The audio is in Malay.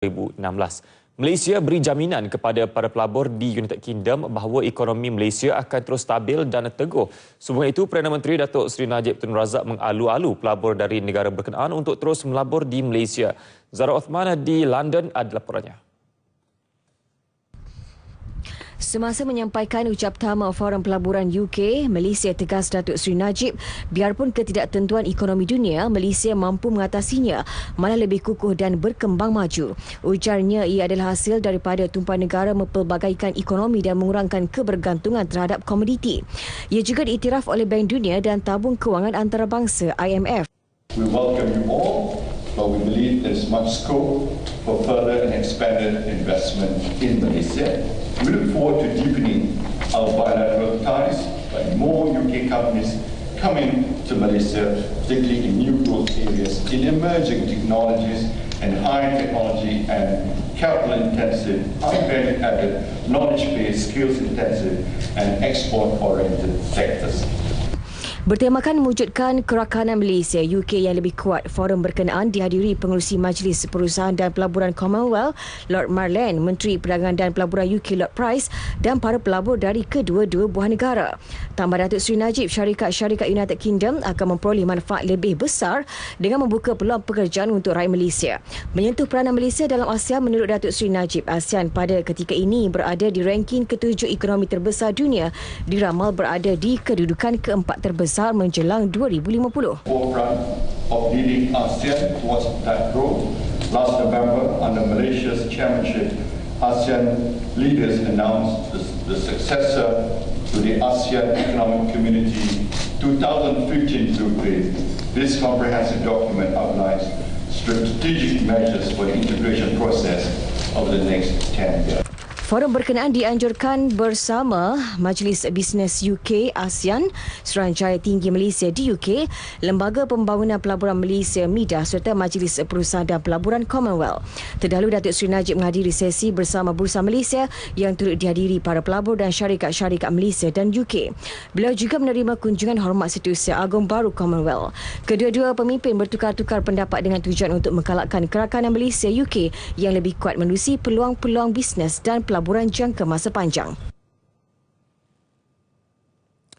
2016. Malaysia beri jaminan kepada para pelabur di United Kingdom bahawa ekonomi Malaysia akan terus stabil dan teguh. Semua itu, Perdana Menteri Datuk Seri Najib Tun Razak mengalu-alu pelabur dari negara berkenaan untuk terus melabur di Malaysia. Zara Othman di London adalah laporannya. Semasa menyampaikan ucap tama Forum Pelaburan UK, Malaysia tegas Datuk Seri Najib, biarpun ketidaktentuan ekonomi dunia, Malaysia mampu mengatasinya, malah lebih kukuh dan berkembang maju. Ujarnya ia adalah hasil daripada tumpahan negara mempelbagaikan ekonomi dan mengurangkan kebergantungan terhadap komoditi. Ia juga diiktiraf oleh Bank Dunia dan Tabung Kewangan Antarabangsa IMF. We welcome you all, but we believe there is much scope for further and expanded investment in Malaysia. We look forward to deepening our bilateral ties by more UK companies coming to Malaysia, particularly in new growth areas, in emerging technologies and high technology and capital intensive, high value added, knowledge based, skills intensive, and export oriented sectors. Bertemakan mewujudkan kerakanan Malaysia UK yang lebih kuat, forum berkenaan dihadiri pengurusi Majlis Perusahaan dan Pelaburan Commonwealth, Lord Marland, Menteri Perdagangan dan Pelaburan UK Lord Price dan para pelabur dari kedua-dua buah negara. Tambah Datuk Seri Najib, syarikat-syarikat United Kingdom akan memperoleh manfaat lebih besar dengan membuka peluang pekerjaan untuk rakyat Malaysia. Menyentuh peranan Malaysia dalam ASEAN menurut Datuk Seri Najib, ASEAN pada ketika ini berada di ranking ketujuh ekonomi terbesar dunia diramal berada di kedudukan keempat terbesar besar menjelang 2050. Forefront of leading ASEAN towards that goal. Last November, under Malaysia's chairmanship, ASEAN leaders announced the, the successor to the ASEAN Economic Community 2015 blueprint. This comprehensive document outlines strategic measures for the integration process over the next 10 years. Forum berkenaan dianjurkan bersama Majlis Bisnes UK ASEAN, Suruhanjaya Tinggi Malaysia di UK, Lembaga Pembangunan Pelaburan Malaysia MIDA serta Majlis Perusahaan dan Pelaburan Commonwealth. Terdahulu Datuk Seri Najib menghadiri sesi bersama Bursa Malaysia yang turut dihadiri para pelabur dan syarikat-syarikat Malaysia dan UK. Beliau juga menerima kunjungan hormat Setiausaha Agong Baru Commonwealth. Kedua-dua pemimpin bertukar-tukar pendapat dengan tujuan untuk mengkalakkan kerakanan Malaysia UK yang lebih kuat menerusi peluang-peluang bisnes dan pelaburan pelaburan jangka masa panjang.